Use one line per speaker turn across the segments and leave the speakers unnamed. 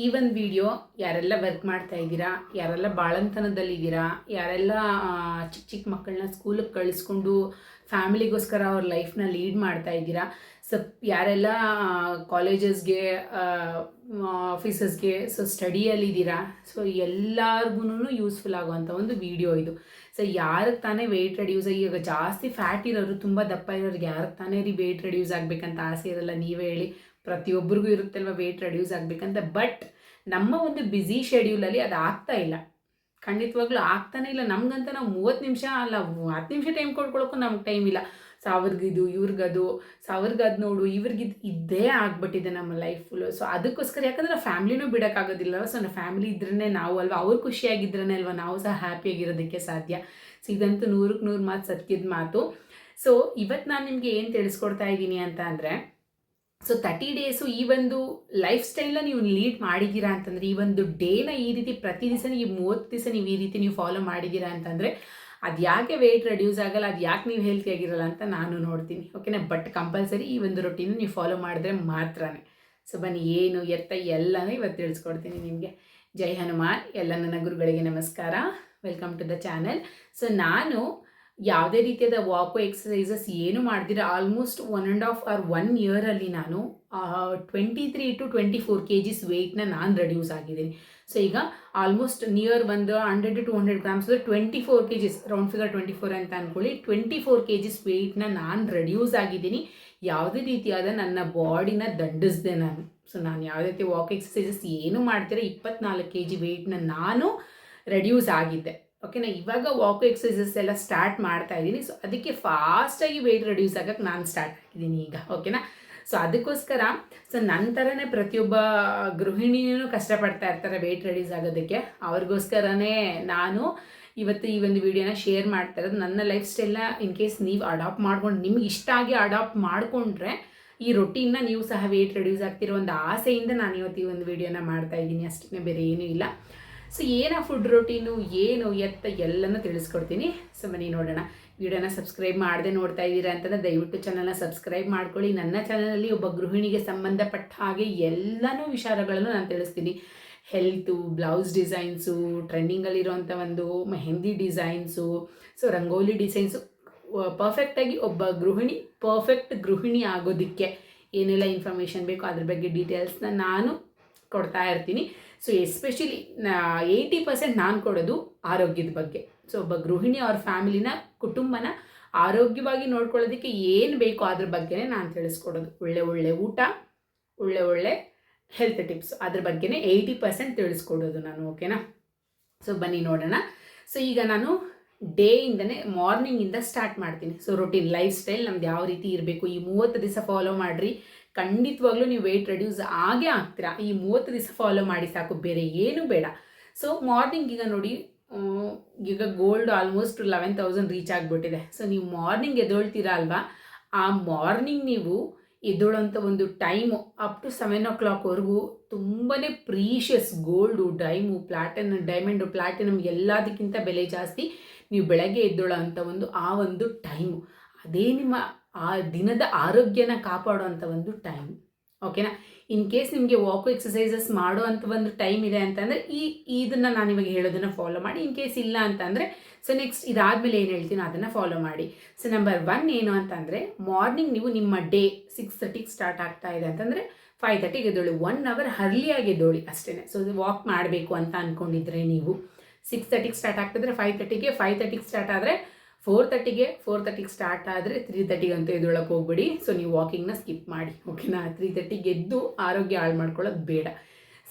ಈ ಒಂದು ವಿಡಿಯೋ ಯಾರೆಲ್ಲ ವರ್ಕ್ ಮಾಡ್ತಾ ಇದ್ದೀರಾ, ಯಾರೆಲ್ಲ ಬಾಳಂತನದಲ್ಲಿದ್ದೀರಾ, ಯಾರೆಲ್ಲ ಚಿಕ್ಕ ಚಿಕ್ಕ ಮಕ್ಕಳನ್ನ ಸ್ಕೂಲಿಗೆ ಕಳಿಸ್ಕೊಂಡು ಫ್ಯಾಮಿಲಿಗೋಸ್ಕರ ಅವ್ರ ಲೈಫ್ನ ಲೀಡ್ ಮಾಡ್ತಾ ಇದ್ದೀರಾ? ಸೊ ಯಾರೆಲ್ಲ ಕಾಲೇಜಸ್ಗೆ ಆಫೀಸಸ್ಗೆ ಸೊ ಸ್ಟಡಿಯಲ್ಲಿದ್ದೀರಾ ಸೊ ಎಲ್ಲರಿಗೂ ಯೂಸ್ಫುಲ್ ಆಗುವಂಥ ಒಂದು ವಿಡಿಯೋ ಇದು. ಸೊ ಯಾರಿಗೆ ತಾನೇ ವೆಯ್ಟ್ ರೆಡ್ಯೂಸ್ ಈಗ ಜಾಸ್ತಿ ಫ್ಯಾಟ್ ಇರೋರು ತುಂಬ ದಪ್ಪ ಇರೋರಿಗೆ ಯಾರಿಗೆ ತಾನೇ ರೀ ವೆಯ್ಟ್ ರೆಡ್ಯೂಸ್ ಆಗಬೇಕಂತ ಆಸೆ ಇರಲ್ಲ, ನೀವೇ ಹೇಳಿ. ಪ್ರತಿಯೊಬ್ಬರಿಗೂ ಇರುತ್ತಲ್ವ ವೆಯ್ಟ್ ರೆಡ್ಯೂಸ್ ಆಗಬೇಕಂತ ಬಟ್ ನಮ್ಮ ಒಂದು ಬ್ಯುಸಿ ಶೆಡ್ಯೂಲಲ್ಲಿ ಅದು ಆಗ್ತಾ ಇಲ್ಲ. ಖಂಡಿತವಾಗ್ಲೂ ಆಗ್ತಾನೆ ಇಲ್ಲ. ನಮ್ಗಂತ ನಾವು ಮೂವತ್ತು ನಿಮಿಷ ಅಲ್ಲ ಹತ್ತು ನಿಮಿಷ ಟೈಮ್ ಕೊಡ್ಕೊಳ್ಳೋಕ್ಕೂ ನಮ್ಗೆ ಟೈಮ್ ಇಲ್ಲ. ಸೊ ಅವ್ರಿಗಿದು ಇವ್ರಿಗದು, ಸಾವಿರ್ಗದು ನೋಡು, ಇವ್ರಿಗಿದು ಇದ್ದೇ ಆಗ್ಬಿಟ್ಟಿದೆ ನಮ್ಮ ಲೈಫ್ ಫುಲ್ಲು ಸೊ ಅದಕ್ಕೋಸ್ಕರ ಯಾಕಂದ್ರೆ ನಾವು ಫ್ಯಾಮ್ಲಿನೂ ಬಿಡೋಕ್ಕಾಗೋದಿಲ್ಲ ಸೊ ನಮ್ಮ ಫ್ಯಾಮಿಲಿ ಇದ್ರೇ ನಾವು ಅಲ್ವಾ? ಅವ್ರು ಖುಷಿಯಾಗಿದ್ರೇ ಅಲ್ವಾ ನಾವು ಸಹ ಹ್ಯಾಪಿಯಾಗಿರೋದಕ್ಕೆ ಸಾಧ್ಯ? ಸೊ ಇದಂತೂ ನೂರಕ್ಕೆ ನೂರು ಮಾತು ಸತ್ಯದ ಮಾತು. ಸೊ ಇವತ್ತು ನಾನು ನಿಮಗೆ ಏನು ತಿಳಿಸ್ಕೊಡ್ತಾ ಇದ್ದೀನಿ ಅಂತ ಅಂದರೆ ಸೊ ತರ್ಟಿ ಡೇಸು ಈ ಒಂದು ಲೈಫ್ ಸ್ಟೈಲ್ನ ನೀವು ಲೀಡ್ ಮಾಡಿದ್ದೀರಾ ಅಂತಂದರೆ, ಈ ಒಂದು ಡೇನ ಈ ರೀತಿ ಪ್ರತಿ ದಿವಸ ನೀವು ಮೂವತ್ತು ದಿವಸ ನೀವು ಈ ರೀತಿ ನೀವು ಫಾಲೋ ಮಾಡಿದ್ದೀರಾ ಅಂತಂದರೆ ಅದು ಯಾಕೆ ವೆಯ್ಟ್ ರೆಡ್ಯೂಸ್ ಆಗಲ್ಲ ಅದು ಯಾಕೆ ನೀವು ಹೆಲ್ತಿಯಾಗಿರಲ್ಲ ಅಂತ ನಾನು ನೋಡ್ತೀನಿ ಓಕೆನಾ ಬಟ್ ಕಂಪಲ್ಸರಿ ಈ ಒಂದು ರೊಟೀನ್ ನೀವು ಫಾಲೋ ಮಾಡಿದ್ರೆ ಮಾತ್ರನೇ. ಸೊ ಬನ್ನಿ, ಏನು, ಎತ್ತ, ಎಲ್ಲನೂ ಇವತ್ತು ತಿಳಿಸ್ಕೊಡ್ತೀನಿ ನಿಮಗೆ. ಜೈ ಹನುಮಾನ್, ಎಲ್ಲ ನನ್ನ ಗುರುಗಳಿಗೆ ನಮಸ್ಕಾರ. Welcome to the channel so ನಾನು ಯಾವುದೇ ರೀತಿಯಾದ ವಾಕು ಎಕ್ಸಸೈಸಸ್ ಏನು ಮಾಡ್ದಿರ almost one and half or one ಇಯರಲ್ಲಿ ನಾನು twenty three to twenty four kgs ವೆಯ್ಟ್ನ ನಾನು ರೆಡ್ಯೂಸ್ ಆಗಿದ್ದೀನಿ. ಸೊ ಈಗ ಆಲ್ಮೋಸ್ಟ್ ನಿಯರ್ ಒಂದು hundred to hundred grams twenty four kgs round figure twenty four ಅಂತ ಅಂದ್ಕೊಳ್ಳಿ ಟ್ವೆಂಟಿ ಫೋರ್ ಕೆ ಜಿಸ್ ವೆಯ್ಟ್ನ ನಾನು reduce ಆಗಿದ್ದೀನಿ. ಯಾವುದೇ ರೀತಿಯಾದ ನನ್ನ ಬಾಡಿನ ದಂಡಿಸ್ದೆ ನಾನು. ಸೊ ನಾನು ಯಾವುದೇ ರೀತಿ ವಾಕ್ ಎಕ್ಸಸೈಸಸ್ ಏನು ಮಾಡ್ತೀರ ಇಪ್ಪತ್ನಾಲ್ಕು ಕೆ ಜಿ ವೆಯ್ಟ್ನ ನಾನು ರೆಡ್ಯೂಸ್ ಆಗಿದ್ದೆ. ಓಕೆನಾ ಇವಾಗ ವಾಕ್ ಎಕ್ಸಸೈಸಸ್ ಎಲ್ಲ ಸ್ಟಾರ್ಟ್ ಮಾಡ್ತಾ ಇದ್ದೀನಿ. ಸೊ ಅದಕ್ಕೆ ಫಾಸ್ಟಾಗಿ ವೆಯ್ಟ್ ರೆಡ್ಯೂಸ್ ಆಗಕ್ಕೆ ನಾನು ಸ್ಟಾರ್ಟ್ ಆಗಿದ್ದೀನಿ ಈಗ. ಓಕೆನಾ ಸೊ ಅದಕ್ಕೋಸ್ಕರ ಸೊ ನನ್ನ ಥರನೇ ಪ್ರತಿಯೊಬ್ಬ ಗೃಹಿಣಿಯೂ ಕಷ್ಟಪಡ್ತಾ ಇರ್ತಾರೆ ವೆಯ್ಟ್ ರೆಡ್ಯೂಸ್ ಆಗೋದಕ್ಕೆ. ಅವ್ರಿಗೋಸ್ಕರನೇ ನಾನು ಇವತ್ತು ಈ ಒಂದು ವಿಡಿಯೋನ ಶೇರ್ ಮಾಡ್ತಾ ಇರೋದು. ನನ್ನ ಲೈಫ್ ಸ್ಟೈಲ್ನ ಇನ್ ಕೇಸ್ ನೀವು ಅಡಾಪ್ಟ್ ಮಾಡ್ಕೊಂಡು, ನಿಮ್ಗೆ ಇಷ್ಟ ಆಗಿ ಅಡಾಪ್ಟ್ ಮಾಡಿಕೊಂಡ್ರೆ, ಈ ರೊಟೀನ್ನ ನೀವು ಸಹ ವೆಯ್ಟ್ ರೆಡ್ಯೂಸ್ ಆಗ್ತಿರೋ ಒಂದು ಆಸೆಯಿಂದ ನಾನು ಇವತ್ತು ಈ ಒಂದು ವಿಡಿಯೋನ ಮಾಡ್ತಾ ಇದ್ದೀನಿ. ಅಷ್ಟೇ ಬೇರೆ ಏನೂ ಇಲ್ಲ. ಸೊ ಏನ ಫುಡ್ ರೊಟೀನು ಏನು, ಎತ್ತ, ಎಲ್ಲನೂ ತಿಳಿಸ್ಕೊಡ್ತೀನಿ. ಸೊ ಮನೆ ನೋಡೋಣ. ವಿಡಿಯೋನ ಸಬ್ಸ್ಕ್ರೈಬ್ ಮಾಡದೆ ನೋಡ್ತಾ ಇದ್ದೀರಾ ಅಂತಂದರೆ ದಯವಿಟ್ಟು ಚಾನಲ್ನ ಸಬ್ಸ್ಕ್ರೈಬ್ ಮಾಡ್ಕೊಳ್ಳಿ. ನನ್ನ ಚಾನಲಲ್ಲಿ ಒಬ್ಬ ಗೃಹಿಣಿಗೆ ಸಂಬಂಧಪಟ್ಟ ಹಾಗೆ ಎಲ್ಲನೂ ವಿಚಾರಗಳನ್ನು ನಾನು ತಿಳಿಸ್ತೀನಿ. ಹೆಲ್ತು ಬ್ಲೌಸ್ ಡಿಸೈನ್ಸು ಟ್ರೆಂಡಿಂಗಲ್ಲಿರುವಂಥ ಒಂದು mehndi designs so rangoli designs ಪರ್ಫೆಕ್ಟಾಗಿ ಒಬ್ಬ ಗೃಹಿಣಿ ಪರ್ಫೆಕ್ಟ್ ಗೃಹಿಣಿ ಆಗೋದಕ್ಕೆ ಏನೆಲ್ಲ ಇನ್ಫಾರ್ಮೇಷನ್ ಬೇಕೋ ಅದ್ರ ಬಗ್ಗೆ ಡೀಟೇಲ್ಸ್ನ ನಾನು ಕೊಡ್ತಾ ಇರ್ತೀನಿ. ಸೊ ಎಸ್ಪೆಷಲಿ ಏಯ್ಟಿ ಪರ್ಸೆಂಟ್ ನಾನು ಕೊಡೋದು ಆರೋಗ್ಯದ ಬಗ್ಗೆ. ಸೊ ಒಬ್ಬ ಗೃಹಿಣಿ ಅವ್ರ ಫ್ಯಾಮಿಲಿನ ಕುಟುಂಬನ ಆರೋಗ್ಯವಾಗಿ ನೋಡ್ಕೊಳ್ಳೋದಕ್ಕೆ ಏನು ಬೇಕೋ ಅದ್ರ ಬಗ್ಗೆನೇ ನಾನು ತಿಳಿಸ್ಕೊಡೋದು. ಒಳ್ಳೆ ಒಳ್ಳೆ ಊಟ, ಒಳ್ಳೆ ಒಳ್ಳೆ ಹೆಲ್ತ್ ಟಿಪ್ಸ್ ಅದ್ರ ಬಗ್ಗೆನೇ ಏಯ್ಟಿ ಪರ್ಸೆಂಟ್ ತಿಳಿಸ್ಕೊಡೋದು ನಾನು ಓಕೆನಾ ಸೊ ಬನ್ನಿ ನೋಡೋಣ. ಸೊ ಈಗ ನಾನು ಡೇಯಿಂದನೇ ಮಾರ್ನಿಂಗಿಂದ ಸ್ಟಾರ್ಟ್ ಮಾಡ್ತೀನಿ. ಸೊ ರೊಟೀನ್ ಲೈಫ್ ಸ್ಟೈಲ್ ನಮ್ದು ಯಾವ ರೀತಿ ಇರಬೇಕು? ಈ ಮೂವತ್ತು ದಿವಸ ಫಾಲೋ ಮಾಡಿರಿ. ಖಂಡಿತವಾಗ್ಲೂ ನೀವು ವೆಯ್ಟ್ ರೆಡ್ಯೂಸ್ ಆಗೇ ಆಗ್ತೀರಾ. ಈ ಮೂವತ್ತು ದಿವಸ ಫಾಲೋ ಮಾಡಿ ಸಾಕು. ಬೇರೆ ಏನೂ ಬೇಡ. ಸೊ ಮಾರ್ನಿಂಗ್ ಈಗ ನೋಡಿ ಈಗ gold almost eleven thousand reach ಆಗಿಬಿಟ್ಟಿದೆ. ಸೊ ನೀವು ಮಾರ್ನಿಂಗ್ ಎದ್ದೊಳ್ತೀರಾ ಅಲ್ವಾ? ಆ ಮಾರ್ನಿಂಗ್ ನೀವು ಎದ್ದೊಳ್ಳೋಂಥ ಒಂದು ಟೈಮು ಅಪ್ ಟು ಸೆವೆನ್ ಓ ಕ್ಲಾಕ್ವರೆಗೂ ತುಂಬಾ ಪ್ರೀಷಿಯಸ್ ಗೋಲ್ಡು ಡೈಮು ಪ್ಲಾಟಿನ ಡೈಮಂಡು ಪ್ಲಾಟಿನಮ್ ಎಲ್ಲದಕ್ಕಿಂತ ಬೆಲೆ ಜಾಸ್ತಿ ನೀವು ಬೆಳಗ್ಗೆ ಎದ್ದೊಳ್ಳೋ ಅಂಥ ಒಂದು, ಆ ಒಂದು ಟೈಮು ಅದೇ ನಿಮ್ಮ ಆ ದಿನದ ಆರೋಗ್ಯನ ಕಾಪಾಡೋ ಒಂದು ಟೈಮ್ ಓಕೆನಾ ಇನ್ ಕೇಸ್ ನಿಮಗೆ ವಾಕು ಎಕ್ಸಸೈಸಸ್ ಮಾಡೋ ಅಂತ ಒಂದು ಟೈಮ್ ಇದೆ ಅಂತಂದರೆ ಈ, ಇದನ್ನು ನಾನು ಇವಾಗ ಹೇಳೋದನ್ನು ಫಾಲೋ ಮಾಡಿ. ಇನ್ ಕೇಸ್ ಇಲ್ಲ ಅಂತಂದರೆ ಸೊ ನೆಕ್ಸ್ಟ್ ಇದಾದಮೇಲೆ ಏನು ಹೇಳ್ತೀನಿ ಅದನ್ನು ಫಾಲೋ ಮಾಡಿ. ಸೊ ನಂಬರ್ ಒನ್ ಏನು ಅಂತಂದರೆ ಮಾರ್ನಿಂಗ್ ನೀವು ನಿಮ್ಮ ಡೇ ಸಿಕ್ಸ್ ತರ್ಟಿಗೆ ಸ್ಟಾರ್ಟ್ ಆಗ್ತಾ ಇದೆ ಅಂತಂದರೆ ಫೈವ್ ತರ್ಟಿಗೆ ಎದ್ದೋಳಿ. ಒನ್ ಅವರ್ ಹರ್ಲಿಯಾಗಿ ಎದ್ದೋಳಿ ಅಷ್ಟೇ ಸೊ ವಾಕ್ ಮಾಡಬೇಕು ಅಂತ ಅಂದ್ಕೊಂಡಿದ್ರೆ ನೀವು. ಸಿಕ್ಸ್ ತರ್ಟಿಗೆ ಸ್ಟಾರ್ಟ್ ಆಗ್ತಿದ್ರೆ ಫೈವ್ ತರ್ಟಿಗೆ ಫೈವ್ ತರ್ಟಿಗೆ ಸ್ಟಾರ್ಟ್ ಆದರೆ ಫೋರ್ ತರ್ಟಿಗೆ ಫೋರ್ ತರ್ಟಿಗೆ ಸ್ಟಾರ್ಟ್ ಆದರೆ ತ್ರೀ ತರ್ಟಿಗೆ ಅಂತೂ ಎದ್ದೊಳಕ್ಕೆ ಹೋಗ್ಬೇಡಿ. ಸೊ ನೀವು ವಾಕಿಂಗ್ನ ಸ್ಕಿಪ್ ಮಾಡಿ ಓಕೆನಾ ತ್ರೀ ತರ್ಟಿಗೆ ಎದ್ದು ಆರೋಗ್ಯ ಹಾಳು ಮಾಡ್ಕೊಳ್ಳೋದು ಬೇಡ.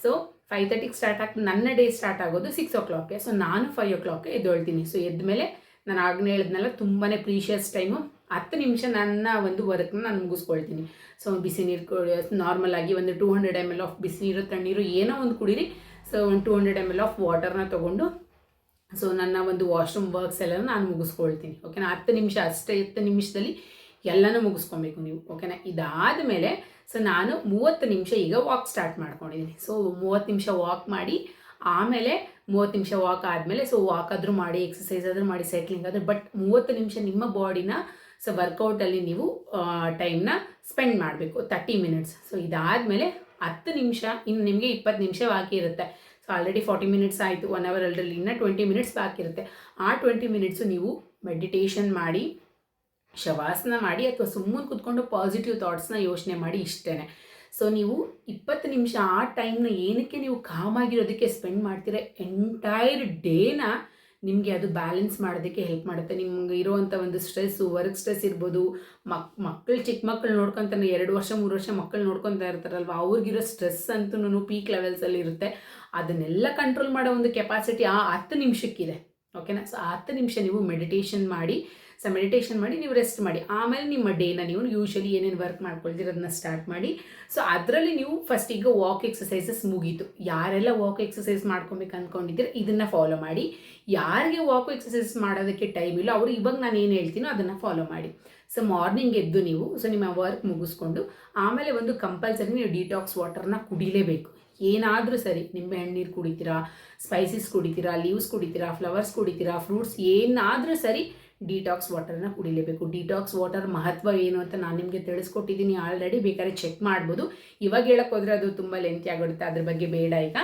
ಸೊ ಫೈವ್ ತರ್ಟಿಗೆ ಸ್ಟಾರ್ಟ್ ಆಗಿ, ನನ್ನ ಡೇ ಸ್ಟಾರ್ಟ್ ಆಗೋದು ಸಿಕ್ಸ್ ಓ ಕ್ಲಾಕ್ಗೆ ಸೊ ನಾನು ಫೈವ್ ಓ ಕ್ಲಾಕ್ಗೆ ಎದ್ದೊಳ್ತೀನಿ. ಸೊ ಎದ್ದ ಮೇಲೆ ನಾನು ಆಗಲೇ ಹೇಳಿದ್ನಲ್ಲ ತುಂಬಾ ಪ್ರೀಷಿಯಸ್ ಟೈಮು ಹತ್ತು ನಿಮಿಷ ನನ್ನ ಒಂದು ವರ್ಕ್ನ ನಾನು ಮುಗಿಸ್ಕೊಳ್ತೀನಿ. ಸೊ ಬಿಸಿ ನೀರು ನಾರ್ಮಲ್ ಆಗಿ ಒಂದು two hundred M L of ಬಿಸಿ ನೀರು, ತಣ್ಣೀರು ಏನೋ ಒಂದು ಕುಡೀರಿ. ಸೊ ಒಂದು two hundred M L of ವಾಟರ್ನ ತೊಗೊಂಡು ಸೊ ನನ್ನ ಒಂದು ವಾಶ್ರೂಮ್ ವರ್ಕ್ಸ್ ಎಲ್ಲ ನಾನು ಮುಗಿಸ್ಕೊಳ್ತೀನಿ ಓಕೆನಾ ಹತ್ತು ನಿಮಿಷ ಅಷ್ಟೇ ಹತ್ತು ನಿಮಿಷದಲ್ಲಿ ಎಲ್ಲನೂ ಮುಗಿಸ್ಕೊಬೇಕು ನೀವು ಓಕೆನಾ ಇದಾದ ಮೇಲೆ ಸೊ ನಾನು ಮೂವತ್ತು ನಿಮಿಷ ಈಗ ವಾಕ್ ಸ್ಟಾರ್ಟ್ ಮಾಡ್ಕೊಂಡಿದ್ದೀನಿ. ಸೊ ಮೂವತ್ತು ನಿಮಿಷ ವಾಕ್ ಮಾಡಿ, ಆಮೇಲೆ ಮೂವತ್ತು ನಿಮಿಷ ವಾಕ್ ಆದಮೇಲೆ ಸೊ ವಾಕ್ ಆದರೂ ಮಾಡಿ ಎಕ್ಸಸೈಸ್ ಆದರೂ ಮಾಡಿ ಸೈಕ್ಲಿಂಗ್ ಆದರೂ ಬಟ್ ಮೂವತ್ತು ನಿಮಿಷ ನಿಮ್ಮ ಬಾಡಿನ ಸೊ ವರ್ಕೌಟಲ್ಲಿ ನೀವು ಟೈಮ್ನ ಸ್ಪೆಂಡ್ ಮಾಡಬೇಕು ತರ್ಟಿ ಮಿನಿಟ್ಸ್ ಸೊ ಇದಾದಮೇಲೆ ಹತ್ತು ನಿಮಿಷ, ಇನ್ನು ನಿಮಗೆ ಇಪ್ಪತ್ತು ನಿಮಿಷ ಬಾಕಿ ಇರುತ್ತೆ. ಆಲ್ರೆಡಿ ಫಾರ್ಟಿ ಮಿನಿಟ್ಸ್ ಆಯಿತು ಒನ್ ಅವರ್ ಅಲ್ರಲ್ಲಿ ಇನ್ನೂ ಟ್ವೆಂಟಿ ಮಿನಿಟ್ಸ್ ಬಾಕಿ ಇರುತ್ತೆ. ಆ ಟ್ವೆಂಟಿ ಮಿನಿಟ್ಸು ನೀವು ಮೆಡಿಟೇಷನ್ ಮಾಡಿ, ಶವಾಸನ ಮಾಡಿ, ಅಥವಾ ಸುಮ್ಮನೆ ಕುತ್ಕೊಂಡು ಪಾಸಿಟಿವ್ ಥಾಟ್ಸ್ನ ಯೋಚನೆ ಮಾಡಿ ಇಷ್ಟೇ ಸೊ ನೀವು ಇಪ್ಪತ್ತು ನಿಮಿಷ ಆ ಟೈಮ್ನ ಏನಕ್ಕೆ ನೀವು ಕಾಮಾಗಿರೋದಕ್ಕೆ ಸ್ಪೆಂಡ್ ಮಾಡ್ತೀರ ಎಂಟೈರ್ ಡೇನ ನಿಮಗೆ ಅದು ಬ್ಯಾಲೆನ್ಸ್ ಮಾಡೋದಕ್ಕೆ ಹೆಲ್ಪ್ ಮಾಡುತ್ತೆ. ನಿಮ್ಗೆ ಇರುವಂಥ ಒಂದು ಸ್ಟ್ರೆಸ್ಸು ವರ್ಕ್ ಸ್ಟ್ರೆಸ್ ಇರ್ಬೋದು. ಮಕ್ ಮಕ್ಕಳು ಚಿಕ್ಕ ಮಕ್ಕಳು ನೋಡ್ಕೊತಾನೆ ಎರಡು ವರ್ಷ, ಮೂರು ವರ್ಷ ಮಕ್ಕಳು ನೋಡ್ಕೊತಾ ಇರ್ತಾರಲ್ವ? ಅವ್ರಿಗಿರೋ ಸ್ಟ್ರೆಸ್ ಅಂತೂ ಪೀಕ್ ಲೆವೆಲ್ಸಲ್ಲಿ ಇರುತ್ತೆ. ಅದನ್ನೆಲ್ಲ ಕಂಟ್ರೋಲ್ ಮಾಡೋ ಒಂದು ಕೆಪಾಸಿಟಿ ಆ ಹತ್ತು ನಿಮಿಷಕ್ಕಿದೆ. ಓಕೆನಾ ಸೊ ಹತ್ತು ನಿಮಿಷ ನೀವು ಮೆಡಿಟೇಷನ್ ಮಾಡಿ. ಸೊ ಮೆಡಿಟೇಷನ್ ಮಾಡಿ ನೀವು ರೆಸ್ಟ್ ಮಾಡಿ. ಆಮೇಲೆ ನಿಮ್ಮ ಡೇನ ನೀವು ಯೂಶಲಿ ಏನೇನು ವರ್ಕ್ ಮಾಡ್ಕೊಳ್ತೀರ ಅದನ್ನ ಸ್ಟಾರ್ಟ್ ಮಾಡಿ. ಸೊ ಅದರಲ್ಲಿ ನೀವು ಫಸ್ಟ್ ಈಗ ವಾಕ್ ಎಕ್ಸಸೈಸಸ್ ಮುಗೀತು. ಯಾರೆಲ್ಲ ವಾಕ್ ಎಕ್ಸಸೈಸ್ ಮಾಡ್ಕೊಬೇಕು ಅಂದ್ಕೊಂಡಿದ್ದೀರ ಇದನ್ನು ಫಾಲೋ ಮಾಡಿ. ಯಾರಿಗೆ ವಾಕ್ ಎಕ್ಸಸೈಸ್ ಮಾಡೋದಕ್ಕೆ ಟೈಮ್ ಇಲ್ಲ, ಅವರು ಇವಾಗ ನಾನು ಏನು ಹೇಳ್ತೀನೋ ಅದನ್ನು ಫಾಲೋ ಮಾಡಿ. ಸೊ ಮಾರ್ನಿಂಗ್ ಎದ್ದು ನೀವು ಸೊ ನಿಮ್ಮ ವರ್ಕ್ ಮುಗಿಸ್ಕೊಂಡು, ಆಮೇಲೆ ಒಂದು ಕಂಪಲ್ಸರಿ ನೀವು ಡಿಟಾಕ್ಸ್ ವಾಟರ್ನ ಕುಡಿಲೇಬೇಕು. ಏನಾದರೂ ಸರಿ, ನಿಂಬೆ ಹಣ್ಣೀರು ಕುಡಿತೀರಾ ಸ್ಪೈಸಸ್ ಕುಡಿತೀರಾ ಲೀವ್ಸ್ ಕುಡಿತೀರಾ ಫ್ಲವರ್ಸ್ ಕುಡಿತೀರಾ ಫ್ರೂಟ್ಸ್ ಏನಾದರೂ ಸರಿ ಡಿಟಾಕ್ಸ್ ವಾಟರ್ನ ಕುಡಿಲೇಬೇಕು. ಡಿಟಾಕ್ಸ್ ವಾಟರ್ ಮಹತ್ವ ಏನು ಅಂತ ನಾನು ನಿಮಗೆ ತಿಳಿಸ್ಕೊಟ್ಟಿದ್ದೀನಿ ಆಲ್ರೆಡಿ ಬೇಕಾದ್ರೆ ಚೆಕ್ ಮಾಡ್ಬೋದು. ಇವಾಗ ಹೇಳಕ್ಕೆ ಹೋದರೆ ಅದು ತುಂಬ ಲೆಂತಿ ಆಗಿಬಿಡುತ್ತೆ ಅದ್ರ ಬಗ್ಗೆ ಬೇಡ ಈಗ.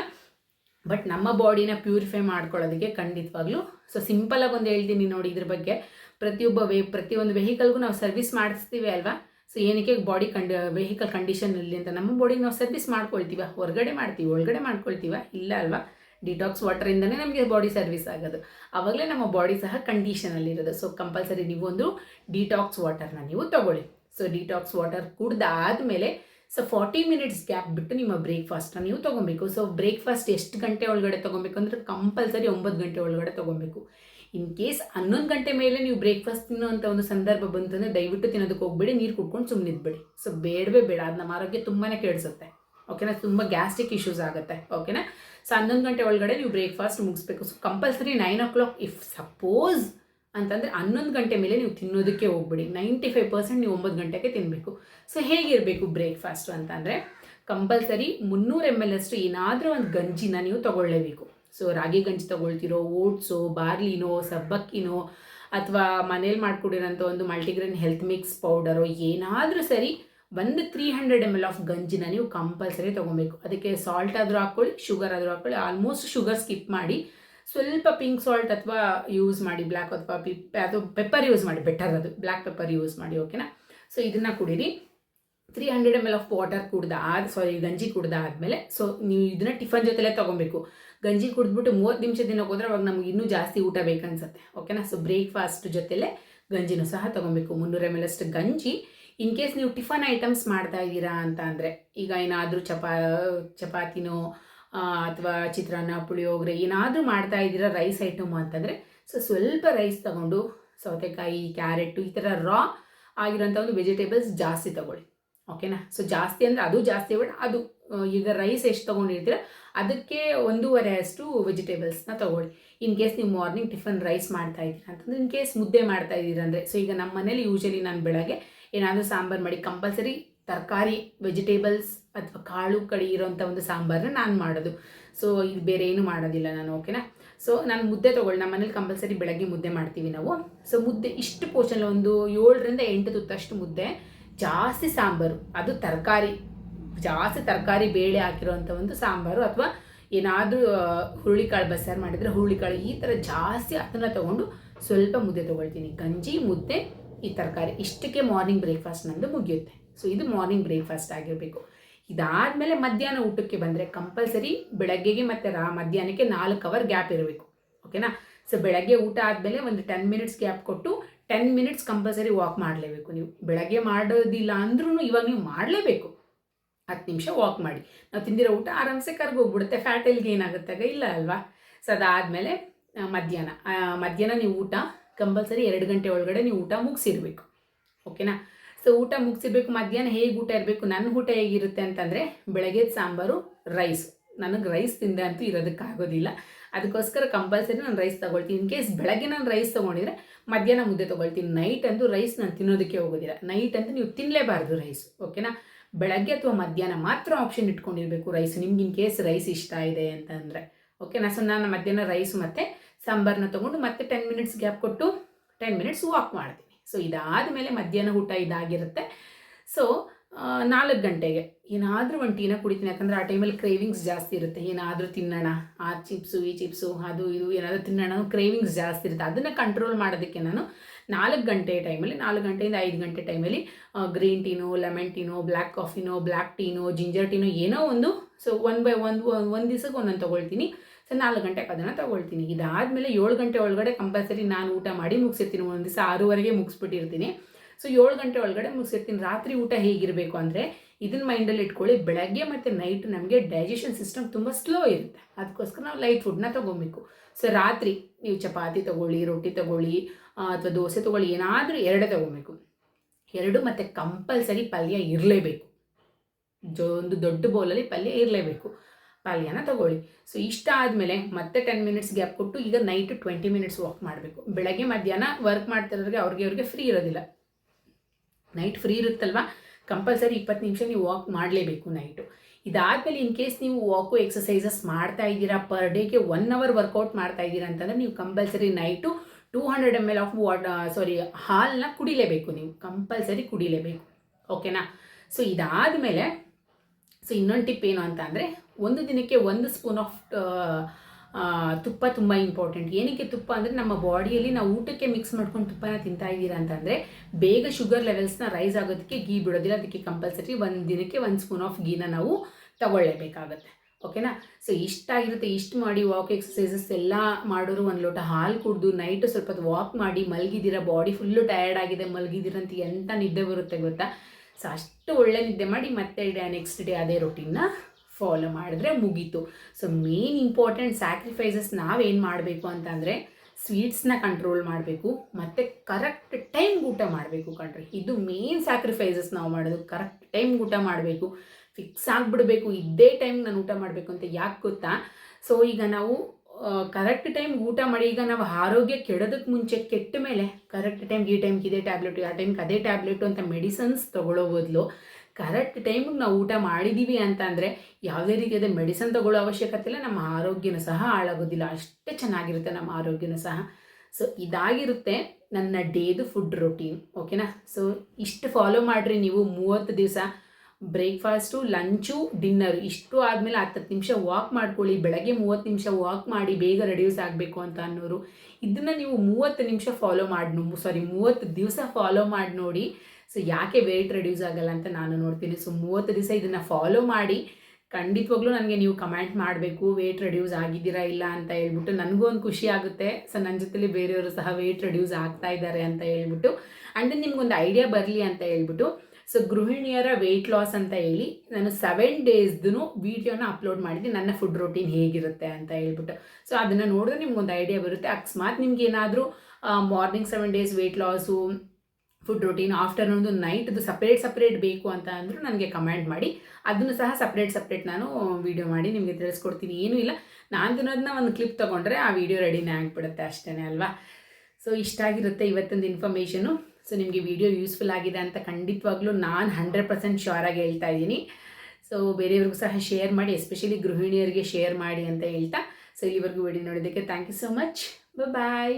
ಬಟ್ ನಮ್ಮ ಬಾಡಿನ ಪ್ಯೂರಿಫೈ ಮಾಡ್ಕೊಳ್ಳೋದಕ್ಕೆ ಖಂಡಿತವಾಗ್ಲೂ ಸೊ ಸಿಂಪಲಾಗಿ ಒಂದು ಹೇಳ್ತೀನಿ ನೋಡಿ ಇದ್ರ ಬಗ್ಗೆ. ಪ್ರತಿಯೊಬ್ಬ ವೆ, ಪ್ರತಿಯೊಂದು ವೆಹಿಕಲ್ಗೂ ನಾವು ಸರ್ವಿಸ್ ಮಾಡಿಸ್ತೀವಿ ಅಲ್ವಾ? ಸೊ ಏನಕ್ಕೆ ಬಾಡಿ ಕಂಡ ವೆಹಿಕಲ್ ಕಂಡೀಷನಲ್ಲಿ ಅಂತ, ನಮ್ಮ ಬಾಡಿಗೆ ನಾವು ಸರ್ವಿಸ್ ಮಾಡ್ಕೊಳ್ತೀವ? ಹೊರಗಡೆ ಮಾಡ್ತೀವಿ, ಒಳಗಡೆ ಮಾಡ್ಕೊಳ್ತೀವ? ಇಲ್ಲ ಅಲ್ವಾ? ಡಿಟಾಕ್ಸ್ ವಾಟರಿಂದನೇ ನಮಗೆ ಬಾಡಿ ಸರ್ವಿಸ್ ಆಗೋದು. ಆವಾಗಲೇ ನಮ್ಮ ಬಾಡಿ ಸಹ ಕಂಡೀಷನಲ್ಲಿರೋದು ಸೊ ಕಂಪಲ್ಸರಿ ನೀವು ಒಂದು ಡಿಟಾಕ್ಸ್ ವಾಟರ್ನ ನೀವು ತಗೊಳ್ಳಿ. ಸೊ ಡಿಟಾಕ್ಸ್ ವಾಟರ್ ಕುಡ್ದಾದ್ಮೇಲೆ ಸೊ ಫಾರ್ಟಿ ಮಿನಿಟ್ಸ್ ಗ್ಯಾಪ್ ಬಿಟ್ಟು ನಿಮ್ಮ ಬ್ರೇಕ್ಫಾಸ್ಟ್ನ ನೀವು ತೊಗೊಬೇಕು. ಸೊ ಬ್ರೇಕ್ಫಾಸ್ಟ್ ಎಷ್ಟು ಗಂಟೆ ಒಳಗಡೆ ತೊಗೊಬೇಕು ಅಂದರೆ ಕಂಪಲ್ಸರಿ ಒಂಬತ್ತು ಗಂಟೆ ಒಳಗಡೆ ತೊಗೊಬೇಕು. ಇನ್ ಕೇಸ್ ಹನ್ನೊಂದು ಗಂಟೆ ಮೇಲೆ ನೀವು ಬ್ರೇಕ್ಫಾಸ್ಟ್ ತಿನ್ನುವಂಥ ಒಂದು ಸಂದರ್ಭ ಬಂತು ಬಂತಂದರೆ ದಯವಿಟ್ಟು ತಿನ್ನೋದಕ್ಕೆ ಹೋಗ್ಬೇಡಿ, ನೀರು ಕುಡ್ಕೊಂಡು ಸುಮ್ಮನೆ ಇದ್ಬೇಡಿ. ಸೊ ಬೇಡವೇ ಬೇಡ. ಅದು ನಮ್ಮ ಆರೋಗ್ಯ ತುಂಬಾ ಕೆಡಿಸುತ್ತೆ. ಓಕೆನಾ ತುಂಬ ಗ್ಯಾಸ್ಟ್ರಿಕ್ ಇಶ್ಯೂಸ್ ಆಗುತ್ತೆ. ಓಕೆನಾ ಸೊ ಹನ್ನೊಂದು ಗಂಟೆ ಒಳಗಡೆ ನೀವು ಬ್ರೇಕ್ಫಾಸ್ಟ್ ಮುಗಿಸ್ಬೇಕು. So compulsory nine o'clock if suppose ಅಂತಂದರೆ ಹನ್ನೊಂದು ಗಂಟೆ ಮೇಲೆ ನೀವು ತಿನ್ನೋದಕ್ಕೆ ಹೋಗ್ಬಿಡಿ. ನೈಂಟಿ ಫೈವ್ ಪರ್ಸೆಂಟ್ ನೀವು ಒಂಬತ್ತು ಗಂಟೆಗೆ ತಿನ್ನಬೇಕು ಸೊ ಹೇಗಿರಬೇಕು ಬ್ರೇಕ್ಫಾಸ್ಟು ಅಂತಂದರೆ ಕಂಪಲ್ಸರಿ ಮುನ್ನೂರು ಎಂ ಎಲ್ ಅಷ್ಟು ಏನಾದರೂ ಒಂದು ಗಂಜಿನ ನೀವು ತೊಗೊಳ್ಳೇಬೇಕು. ಸೊ ರಾಗಿ ಗಂಜಿ ತೊಗೊಳ್ತಿರೋ, ಓಟ್ಸೋ, ಬಾರ್ಲಿನೋ, ಸಬ್ಬಕ್ಕಿನೋ, ಅಥವಾ ಮನೇಲಿ ಮಾಡಿಕೊಡಿರೋಂಥ ಒಂದು ಮಲ್ಟಿಗ್ರೇನ್ ಹೆಲ್ತ್ ಮಿಕ್ಸ್ ಪೌಡರೋ ಏನಾದರೂ ಸರಿ ಒಂದು three hundred M L of ಗಂಜಿನ ನೀವು ಕಂಪಲ್ಸರಿ ತೊಗೊಬೇಕು. ಅದಕ್ಕೆ ಸಾಲ್ಟ್ ಆದರೂ ಹಾಕ್ಕೊಳ್ಳಿ ಶುಗರ್ ಆದರೂ ಹಾಕ್ಕೊಳ್ಳಿ. ಆಲ್ಮೋಸ್ಟ್ ಶುಗರ್ ಸ್ಕಿಪ್ ಮಾಡಿ, ಸ್ವಲ್ಪ ಪಿಂಕ್ ಸಾಲ್ಟ್ ಅಥವಾ ಯೂಸ್ ಮಾಡಿ ಬ್ಲ್ಯಾಕ್ ಅಥವಾ ಪಿಪ್ ಅದು ಪೆಪ್ಪರ್ ಯೂಸ್ ಮಾಡಿ ಬೆಟರ್ ಅದು. ಬ್ಲ್ಯಾಕ್ ಪೆಪ್ಪರ್ ಯೂಸ್ ಮಾಡಿ ಓಕೆನಾ ಸೊ ಇದನ್ನು ಕುಡೀರಿ. Three hundred M L of water ಕುಡ್ದ ಆದ ಸಾರಿ ಗಂಜಿ ಕುಡ್ದ ಆದಮೇಲೆ ಸೊ ನೀವು ಇದನ್ನ ಟಿಫನ್ ಜೊತೆಲೇ ತೊಗೊಬೇಕು. ಗಂಜಿ ಕುಡಿದ್ಬಿಟ್ಟು ಮೂವತ್ತು ನಿಮಿಷ ದಿನಕ್ಕೆ ಹೋದ್ರೆ ಅವಾಗ ನಮ್ಗೆ ಇನ್ನೂ ಜಾಸ್ತಿ ಊಟ ಬೇಕನ್ಸುತ್ತೆ ಓಕೆನಾ ಸೊ ಬ್ರೇಕ್ಫಾಸ್ಟ್ ಜೊತೆಲೇ ಗಂಜಿನೂ ಸಹ ತೊಗೊಬೇಕು. ಮುನ್ನೂರ ಎಂ ಎಲ್ ಅಷ್ಟು ಗಂಜಿ ಇನ್ ಕೇಸ್ ನೀವು ಟಿಫನ್ ಐಟಮ್ಸ್ ಮಾಡ್ತಾ ಇದ್ದೀರಾ ಅಂತ ಅಂದರೆ, ಈಗ ಏನಾದರೂ ಚಪಾ, ಚಪಾತಿನೋ ಅಥವಾ ಚಿತ್ರಾನ್ನ ಪುಳಿಯೋಗರೆ ಏನಾದರೂ ಮಾಡ್ತಾ ಇದ್ದೀರಾ ರೈಸ್ ಐಟಮ್ ಅಂತಂದರೆ ಸೊ ಸ್ವಲ್ಪ ರೈಸ್ ತಗೊಂಡು ಸೌತೆಕಾಯಿ ಕ್ಯಾರೆಟು ಈ ಥರ ರಾ ಆಗಿರೋಂಥ ಒಂದು ವೆಜಿಟೇಬಲ್ಸ್ ಜಾಸ್ತಿ ತಗೊಳ್ಳಿ. ಓಕೆನಾ ಸೊ ಜಾಸ್ತಿ ಅಂದರೆ ಅದು ಜಾಸ್ತಿ ಬೇಡ, ಅದು ಈಗ ರೈಸ್ ಎಷ್ಟು ತೊಗೊಂಡಿರ್ತೀರ, ಅದಕ್ಕೆ ಒಂದೂವರೆ ಅಷ್ಟು ವೆಜಿಟೇಬಲ್ಸ್ನ ತೊಗೊಳ್ಳಿ. ಇನ್ ಕೇಸ್ ನೀವು ಮಾರ್ನಿಂಗ್ ಟಿಫನ್ ರೈಸ್ ಮಾಡ್ತಾ ಇದ್ದೀರಾ ಅಂತಂದ್ರೆ ಇನ್ ಕೇಸ್ ಮುದ್ದೆ ಮಾಡ್ತಾ ಇದ್ದೀರಾ ಅಂದರೆ ಸೊ ಈಗ ನಮ್ಮ ಮನೇಲಿ ಯೂಶಲಿ ನಾನು ಬೆಳಗ್ಗೆ ಏನಾದರೂ ಸಾಂಬಾರು ಮಾಡಿ ಕಂಪಲ್ಸರಿ ತರಕಾರಿ ವೆಜಿಟೇಬಲ್ಸ್ ಅಥವಾ ಕಾಳು ಕಡಿ ಇರೋಂಥ ಒಂದು ಸಾಂಬಾರನ್ನ ನಾನು ಮಾಡೋದು. ಸೊ ಇದು ಬೇರೆ ಏನು ಮಾಡೋದಿಲ್ಲ ನಾನು ಓಕೆನಾ ಸೊ ನಾನು ಮುದ್ದೆ ತೊಗೊಳ್ಳಿ ನಮ್ಮ ಮನೇಲಿ ಕಂಪಲ್ಸರಿ ಬೆಳಗ್ಗೆ ಮುದ್ದೆ ಮಾಡ್ತೀವಿ ನಾವು. ಸೊ ಮುದ್ದೆ ಇಷ್ಟು ಪೋಷನ್ ಒಂದು ಏಳರಿಂದ ಎಂಟು ತುತ್ತಷ್ಟು ಮುದ್ದೆ, ಜಾಸ್ತಿ ಸಾಂಬಾರು, ಅದು ತರಕಾರಿ, ಜಾಸ್ತಿ ತರಕಾರಿ ಬೇಳೆ ಹಾಕಿರೋಂಥ ಒಂದು ಸಾಂಬಾರು ಅಥವಾ ಏನಾದರೂ ಹುರುಳಿಕಾಳು ಬಸ್ಸಾರು ಮಾಡಿದರೆ ಹುರುಳಿಕಾಳು ಈ ಥರ ಜಾಸ್ತಿ ಅದನ್ನು ತೊಗೊಂಡು ಸ್ವಲ್ಪ ಮುದ್ದೆ ತೊಗೊಳ್ತೀನಿ. ಗಂಜಿ ಮುದ್ದೆ ಈ ತರಕಾರಿ ಇಷ್ಟಕ್ಕೆ ಮಾರ್ನಿಂಗ್ ಬ್ರೇಕ್ಫಾಸ್ಟ್ ನಂದು ಮುಗಿಯುತ್ತೆ. ಸೊ ಇದು ಮಾರ್ನಿಂಗ್ ಬ್ರೇಕ್ಫಾಸ್ಟ್ ಆಗಿರಬೇಕು. ಇದಾದಮೇಲೆ ಮಧ್ಯಾಹ್ನ ಊಟಕ್ಕೆ ಬಂದರೆ ಕಂಪಲ್ಸರಿ ಬೆಳಗ್ಗೆಗೆ ಮತ್ತು ರಾ, ಮಧ್ಯಾಹ್ನಕ್ಕೆ ನಾಲ್ಕು ಅವರ್ ಗ್ಯಾಪ್ ಇರಬೇಕು. ಓಕೆನಾ ಸೊ ಬೆಳಗ್ಗೆ ಊಟ ಆದಮೇಲೆ ಒಂದು ಟೆನ್ ಮಿನಿಟ್ಸ್ ಗ್ಯಾಪ್ ಕೊಟ್ಟು ಟೆನ್ ಮಿನಿಟ್ಸ್ ಕಂಪಲ್ಸರಿ ವಾಕ್ ಮಾಡಲೇಬೇಕು ನೀವು. ಬೆಳಗ್ಗೆ ಮಾಡೋದಿಲ್ಲ ಅಂದ್ರೂ ಇವಾಗ ನೀವು ಮಾಡಲೇಬೇಕು. ಹತ್ತು ನಿಮಿಷ ವಾಕ್ ಮಾಡಿ. ನಾವು ತಿಂದಿರೋ ಊಟ ಆರಾಮ್ಸೆ ಕರ್ಗೋಗ್ಬಿಡುತ್ತೆ. ಫ್ಯಾಟಲ್ಗೆ ಏನಾಗುತ್ತೆ? ಇಲ್ಲ ಅಲ್ವಾ? ಸೊ ಅದಾದಮೇಲೆ ಮಧ್ಯಾಹ್ನ. ಮಧ್ಯಾಹ್ನ ನೀವು ಊಟ ಕಂಪಲ್ಸರಿ ಎರಡು ಗಂಟೆ ಒಳಗಡೆ ನೀವು ಊಟ ಮುಗಿಸಿರ್ಬೇಕು. ಓಕೆನಾ? ಸೊ ಊಟ ಮುಗಿಸಿರ್ಬೇಕು, ಮಧ್ಯಾಹ್ನ ಹೇಗೆ ಊಟ ಇರಬೇಕು, ನನ್ನ ಊಟ ಹೇಗಿರುತ್ತೆ ಅಂತಂದರೆ ಬೆಳಗ್ಗೆ ಸಾಂಬಾರು, ರೈಸ್. ನನಗೆ ರೈಸ್ ತಿಂದೆ ಅಂತೂ ಇರೋದಕ್ಕಾಗೋದಿಲ್ಲ. ಅದಕ್ಕೋಸ್ಕರ ಕಂಪಲ್ಸರಿ ನಾನು ರೈಸ್ ತೊಗೊಳ್ತೀನಿ. ಇನ್ ಕೇಸ್ ಬೆಳಗ್ಗೆ ನಾನು ರೈಸ್ ತೊಗೊಂಡಿದ್ರೆ ಮಧ್ಯಾಹ್ನ ಮುದ್ದೆ ತೊಗೊಳ್ತೀನಿ. ನೈಟ್ ಅಂತೂ ರೈಸ್ ನಾನು ತಿನ್ನೋದಕ್ಕೆ ಹೋಗೋದಿಲ್ಲ. ನೈಟ್ ಅಂತ ನೀವು ತಿನ್ನಲೇಬಾರ್ದು ರೈಸ್. ಓಕೆನಾ? ಬೆಳಗ್ಗೆ ಅಥವಾ ಮಧ್ಯಾಹ್ನ ಮಾತ್ರ ಆಪ್ಷನ್ ಇಟ್ಕೊಂಡಿರಬೇಕು ರೈಸ್. ನಿಮ್ಗೆ ಇನ್ ಕೇಸ್ ರೈಸ್ ಇಷ್ಟ ಇದೆ ಅಂತಂದರೆ. ಓಕೆನಾ? ಸೊ ನಾನು ಮಧ್ಯಾಹ್ನ ರೈಸ್ ಮತ್ತು ಸಾಂಬಾರನ್ನ ತೊಗೊಂಡು ಮತ್ತೆ ಟೆನ್ ಮಿನಿಟ್ಸ್ ಗ್ಯಾಪ್ ಕೊಟ್ಟು ಟೆನ್ ಮಿನಿಟ್ಸ್ ವಾಕ್ ಮಾಡ್ತೀನಿ. ಸೊ ಇದಾದ ಮೇಲೆ ಮಧ್ಯಾಹ್ನ ಊಟ ಇದಾಗಿರುತ್ತೆ. ಸೊ ನಾಲ್ಕು ಗಂಟೆಗೆ ಏನಾದರೂ ಒಂದು ಟೀನ ಕುಡಿತೀನಿ. ಯಾಕಂದರೆ ಆ ಟೈಮಲ್ಲಿ ಕ್ರೇವಿಂಗ್ಸ್ ಜಾಸ್ತಿ ಇರುತ್ತೆ. ಏನಾದರೂ ತಿನ್ನೋಣ. ಆ ಚಿಪ್ಸು ಈ ಚಿಪ್ಸು ಅದು, ಇದು, ಏನಾದರೂ ತಿನ್ನೋಣ. ಕ್ರೇವಿಂಗ್ಸ್ ಜಾಸ್ತಿ ಇರುತ್ತೆ. ಅದನ್ನು ಕಂಟ್ರೋಲ್ ಮಾಡೋದಕ್ಕೆ ನಾನು ನಾಲ್ಕು ಗಂಟೆ ಟೈಮಲ್ಲಿ ನಾಲ್ಕು ಗಂಟೆಯಿಂದ ಐದು ಗಂಟೆ ಟೈಮಲ್ಲಿ ಗ್ರೀನ್ ಟೀನೋ ಲೆಮನ್ ಟೀನೋ ಬ್ಲ್ಯಾಕ್ ಕಾಫಿನೋ ಬ್ಲ್ಯಾಕ್ ಟೀನೋ ಜಿಂಜರ್ ಟೀನೋ ಏನೋ ಒಂದು ಸೊ ಒನ್ ಬೈ ಒಂದು ಒಂದು ದಿವಸಕ್ಕೆ ಒಂದೊಂದು ತೊಗೊಳ್ತೀನಿ. ಸೊ ನಾಲ್ಕು ಗಂಟೆಗೆ ಅದನ್ನು ತೊಗೊಳ್ತೀನಿ. ಇದಾದಮೇಲೆ ಏಳು ಗಂಟೆ ಒಳಗಡೆ ಕಂಪಲ್ಸರಿ ನಾನು ಊಟ ಮಾಡಿ ಮುಗಿಸಿರ್ತೀನಿ. ಒಂದು ದಿವಸ ಆರೂವರೆಗೆ ಮುಗಿಸ್ಬಿಟ್ಟಿರ್ತೀನಿ. ಸೊ ಏಳು ಗಂಟೆ ಒಳಗಡೆ ಮುಗಿಸಿರ್ತೀನಿ. ರಾತ್ರಿ ಊಟ ಹೇಗಿರಬೇಕು ಅಂದರೆ ಇದನ್ನ ಮೈಂಡಲ್ಲಿ ಇಟ್ಕೊಳ್ಳಿ, ಬೆಳಗ್ಗೆ ಮತ್ತು ನೈಟ್ ನಮಗೆ ಡೈಜೆಷನ್ ಸಿಸ್ಟಮ್ ತುಂಬ ಸ್ಲೋ ಇರುತ್ತೆ. ಅದಕ್ಕೋಸ್ಕರ ನಾವು ಲೈಟ್ ಫುಡ್ನ ತೊಗೊಬೇಕು. ಸೊ ರಾತ್ರಿ ನೀವು ಚಪಾತಿ ತೊಗೊಳ್ಳಿ, ರೊಟ್ಟಿ ತೊಗೊಳ್ಳಿ ಅಥವಾ ದೋಸೆ ತೊಗೊಳ್ಳಿ, ಏನಾದರೂ ಎರಡೇ ತೊಗೊಬೇಕು. ಎರಡು ಮತ್ತು ಕಂಪಲ್ಸರಿ ಪಲ್ಯ ಇರಲೇಬೇಕು. ಒಂದು ದೊಡ್ಡ ಬೌಲಲ್ಲಿ ಪಲ್ಯ ಇರಲೇಬೇಕು. ಪಲ್ಯನ ತಗೊಳ್ಳಿ. ಸೊ ಇಷ್ಟ ಆದಮೇಲೆ ಮತ್ತೆ ಟೆನ್ ಮಿನಿಟ್ಸ್ ಗ್ಯಾಪ್ ಕೊಟ್ಟು ಈಗ ನೈಟ್ ಟ್ವೆಂಟಿ ಮಿನಿಟ್ಸ್ ವಾಕ್ ಮಾಡಬೇಕು. ಬೆಳಗ್ಗೆ ಮಧ್ಯಾಹ್ನ ವರ್ಕ್ ಮಾಡ್ತಿರೋರಿಗೆ ಅವ್ರಿಗೆ ಅವ್ರಿಗೆ ಫ್ರೀ ಇರೋದಿಲ್ಲ. ನೈಟ್ ಫ್ರೀ ಇರುತ್ತಲ್ವ? ಕಂಪಲ್ಸರಿ ಇಪ್ಪತ್ತು ನಿಮಿಷ ನೀವು ವಾಕ್ ಮಾಡಲೇಬೇಕು ನೈಟು ಇದಾದಮೇಲೆ ಇನ್ ಕೇಸ್ ನೀವು ವಾಕು ಎಕ್ಸಸೈಸಸ್ ಮಾಡ್ತಾ ಇದ್ದೀರಾ ಪರ್ ಡೇಗೆ ಒನ್ ಅವರ್ ವರ್ಕೌಟ್ ಮಾಡ್ತಾ ಇದ್ದೀರಾ ಅಂತಂದರೆ ನೀವು compulsory night two hundred M L of what sorry ಹಾಲನ್ನ ಕುಡಿಲೇಬೇಕು ನೀವು. ಕಂಪಲ್ಸರಿ ಕುಡಿಲೇಬೇಕು. ಓಕೆನಾ ಸೊ ಇದಾದಮೇಲೆ ಸೊ ಇನ್ನೊಂದು ಟಿಪ್ ಏನು ಅಂತ ಅಂದರೆ, ಒಂದು ದಿನಕ್ಕೆ ಒಂದು ಸ್ಪೂನ್ ಆಫ್ ತುಪ್ಪ ತುಂಬ ಇಂಪಾರ್ಟೆಂಟ್ ಏನಕ್ಕೆ ತುಪ್ಪ ಅಂದರೆ ನಮ್ಮ ಬಾಡಿಯಲ್ಲಿ ನಾವು ಊಟಕ್ಕೆ ಮಿಕ್ಸ್ ಮಾಡ್ಕೊಂಡು ತುಪ್ಪನ ತಿಂತಾ ಇದ್ದೀರಾ ಅಂತಂದರೆ ಬೇಗ ಶುಗರ್ ಲೆವೆಲ್ಸ್ನ ರೈಸ್ ಆಗೋದಕ್ಕೆ ಗೀ ಬಿಡೋದಿಲ್ಲ. ಅದಕ್ಕೆ ಕಂಪಲ್ಸರಿ ಒಂದು ದಿನಕ್ಕೆ ಒಂದು ಸ್ಪೂನ್ ಆಫ್ ಗೀನ ನಾವು ತಗೊಳ್ಳೇಬೇಕಾಗತ್ತೆ. ಓಕೆನಾ ಸೊ ಇಷ್ಟಾಗಿರುತ್ತೆ. ಇಷ್ಟು ಮಾಡಿ ವಾಕ್ ಎಕ್ಸಸೈಸಸ್ ಎಲ್ಲ ಮಾಡೋರು ಒಂದು ಲೋಟ ಹಾಲು ಕುಡಿದು ನೈಟು ಸ್ವಲ್ಪ ವಾಕ್ ಮಾಡಿ ಮಲಗಿದ್ದೀರಾ ಬಾಡಿ ಫುಲ್ಲು ಟಯರ್ಡ್ ಆಗಿದೆ ಮಲಗಿದ್ದೀರಂತ ಎಂಥ ನಿದ್ದೆ ಬರುತ್ತೆ ಗೊತ್ತಾ? ಸೊ ಅಷ್ಟು ಒಳ್ಳೆ ನಿದ್ದೆ ಮಾಡಿ ಮತ್ತೆ ನೆಕ್ಸ್ಟ್ ಡೇ ಅದೇ ರೊಟೀನ್ನ ಫಾಲೋ ಮಾಡಿದ್ರೆ ಮುಗೀತು. ಸೊ ಮೇನ್ ಇಂಪಾರ್ಟೆಂಟ್ ಸ್ಯಾಕ್ರಿಫೈಸಸ್ ನಾವೇನು ಮಾಡಬೇಕು ಅಂತಂದರೆ ಸ್ವೀಟ್ಸ್ನ ಕಂಟ್ರೋಲ್ ಮಾಡಬೇಕು, ಮತ್ತು ಕರೆಕ್ಟ್ ಟೈಮ್ ಊಟ ಮಾಡಬೇಕು ಕಣ್ರಿ. ಇದು ಮೇನ್ ಸ್ಯಾಕ್ರಿಫೈಸಸ್ ನಾವು ಮಾಡೋದು. ಕರೆಕ್ಟ್ ಟೈಮ್ ಊಟ ಮಾಡಬೇಕು. ಫಿಕ್ಸ್ ಆಗಿಬಿಡಬೇಕು. ಇದೇ ಟೈಮ್ ನಾನು ಊಟ ಮಾಡಬೇಕು ಅಂತ ಯಾಕೆ ಗೊತ್ತಾ? ಸೊ ಈಗ ನಾವು ಕರೆಕ್ಟ್ ಟೈಮ್ ಊಟ ಮಾಡಿ, ಈಗ ನಾವು ಆರೋಗ್ಯ ಕೆಡೋದಕ್ಕೆ ಮುಂಚೆ ಕೆಟ್ಟ ಮೇಲೆ ಕರೆಕ್ಟ್ ಟೈಮ್ಗೆ ಈ ಟೈಮ್ಗೆ ಇದೇ ಟ್ಯಾಬ್ಲೆಟು ಆ ಟೈಮ್ಗೆ ಅದೇ ಟ್ಯಾಬ್ಲೆಟು ಅಂತ ಮೆಡಿಸನ್ಸ್ ತೊಗೊಳ್ಳೋ ಬದಲು ಕರೆಕ್ಟ್ ಟೈಮಿಗೆ ನಾವು ಊಟ ಮಾಡಿದ್ದೀವಿ ಅಂತ ಅಂದರೆ ಯಾವುದೇ ರೀತಿಯಾದ ಮೆಡಿಸನ್ ತಗೊಳ್ಳೋ ಅವಶ್ಯಕತೆ ಇಲ್ಲ, ನಮ್ಮ ಆರೋಗ್ಯನೂ ಸಹ ಹಾಳಾಗೋದಿಲ್ಲ. ಅಷ್ಟೇ ಚೆನ್ನಾಗಿರುತ್ತೆ ನಮ್ಮ ಆರೋಗ್ಯನೂ ಸಹ. ಸೊ ಇದಾಗಿರುತ್ತೆ ನನ್ನ ಡೇದು ಫುಡ್ ರೊಟೀನ್ ಓಕೆನಾ ಸೊ ಇಷ್ಟು ಫಾಲೋ ಮಾಡಿರಿ ನೀವು. ಮೂವತ್ತು ದಿವಸ ಬ್ರೇಕ್ಫಾಸ್ಟು ಲಂಚು ಡಿನ್ನರು ಇಷ್ಟು ಆದಮೇಲೆ ಹತ್ತು ನಿಮಿಷ ವಾಕ್ ಮಾಡ್ಕೊಳ್ಳಿ. ಬೆಳಗ್ಗೆ ಮೂವತ್ತು ನಿಮಿಷ ವಾಕ್ ಮಾಡಿ ಬೇಗ ರೆಡ್ಯೂಸ್ ಆಗಬೇಕು ಅಂತ ಅನ್ನೋರು. ಇದನ್ನು ನೀವು ಮೂವತ್ತು ನಿಮಿಷ ಫಾಲೋ ಮಾಡಿ ಸಾರಿ ಮೂವತ್ತು ದಿವಸ ಫಾಲೋ ಮಾಡಿ ನೋಡಿ ಸೊ ಯಾಕೆ ವೆಯ್ಟ್ ರೆಡ್ಯೂಸ್ ಆಗಲ್ಲ ಅಂತ ನಾನು ನೋಡ್ತೀನಿ. ಸೊ ಮೂವತ್ತು ದಿವಸ ಇದನ್ನು ಫಾಲೋ ಮಾಡಿ, ಖಂಡಿತವಾಗ್ಲೂ ನನಗೆ ನೀವು ಕಮೆಂಟ್ ಮಾಡಬೇಕು ವೆಯ್ಟ್ ರೆಡ್ಯೂಸ್ ಆಗಿದ್ದೀರಾ ಇಲ್ಲ ಅಂತ ಹೇಳ್ಬಿಟ್ಟು ನನಗೂ ಒಂದು ಖುಷಿ ಆಗುತ್ತೆ. ಸೊ ನನ್ನ ಜೊತೆಲಿ ಬೇರೆಯವರು ಸಹ ವೆಯ್ಟ್ ರೆಡ್ಯೂಸ್ ಆಗ್ತಾ ಇದ್ದಾರೆ ಅಂತ ಹೇಳ್ಬಿಟ್ಟು. ಆ್ಯಂಡ್ ದೆನ್ ನಿಮ್ಗೊಂದು ಐಡಿಯಾ ಬರಲಿ ಅಂತ ಹೇಳ್ಬಿಟ್ಟು. ಸೊ ಗೃಹಿಣಿಯರ ವೆಯ್ಟ್ ಲಾಸ್ ಅಂತ ಹೇಳಿ, ನಾನು ಸೆವೆನ್ ಡೇಸ್ದು ವೀಡಿಯೋನ ಅಪ್ಲೋಡ್ ಮಾಡಿದ್ದೆ. ನನ್ನ ಫುಡ್ ರೊಟೀನ್ ಹೇಗಿರುತ್ತೆ ಅಂತ ಹೇಳ್ಬಿಟ್ಟು. ಸೊ ಅದನ್ನು ನೋಡಿದ್ರೆ ನಿಮ್ಗೊಂದು ಐಡಿಯಾ ಬರುತ್ತೆ. ಅಕಸ್ಮಾತ್ ನಿಮ್ಗೆ ಏನಾದರೂ morning seven days weight loss food routine ಆಫ್ಟರ್ನೂನ್ದು ನೈಟ್ದು ಸಪ್ರೇಟ್ ಸಪ್ರೇಟ್ ಬೇಕು ಅಂತ ಅಂದರೂ ನನಗೆ ಕಮೆಂಟ್ ಮಾಡಿ. ಅದನ್ನು ಸಹ ಸಪ್ರೇಟ್ ಸಪ್ರೇಟ್ ನಾನು ವೀಡಿಯೋ ಮಾಡಿ ನಿಮಗೆ ತಿಳಿಸ್ಕೊಡ್ತೀನಿ. ಏನೂ ಇಲ್ಲ. ನಾನು ತಿನ್ನೋದನ್ನ ಒಂದು ಕ್ಲಿಪ್ ತೊಗೊಂಡ್ರೆ ಆ ವಿಡಿಯೋ ರೆಡಿನೇ ಆಗಿಬಿಡುತ್ತೆ ಅಷ್ಟೇ ಅಲ್ವಾ? ಸೊ ಇಷ್ಟ ಆಗಿರುತ್ತೆ ಇವತ್ತೊಂದು ಇನ್ಫಾರ್ಮೇಷನು ಸೊ ನಿಮಗೆ ವಿಡಿಯೋ ಯೂಸ್ಫುಲ್ ಆಗಿದೆ ಅಂತ ಖಂಡಿತವಾಗ್ಲೂ ನಾನು ಹಂಡ್ರೆಡ್ ಪರ್ಸೆಂಟ್ ಆಗಿ ಹೇಳ್ತಾ ಇದ್ದೀನಿ. ಸೊ ಬೇರೆಯವ್ರಿಗೂ ಸಹ ಶೇರ್ ಮಾಡಿ ಎಸ್ಪೆಷಲಿ ಗೃಹಿಣಿಯರಿಗೆ ಶೇರ್ ಮಾಡಿ ಅಂತ ಹೇಳ್ತಾ. ಸೊ ಇಲ್ಲಿವರೆಗೂ ವಿಡಿಯೋ ನೋಡಿದ್ದಕ್ಕೆ thank you so much bye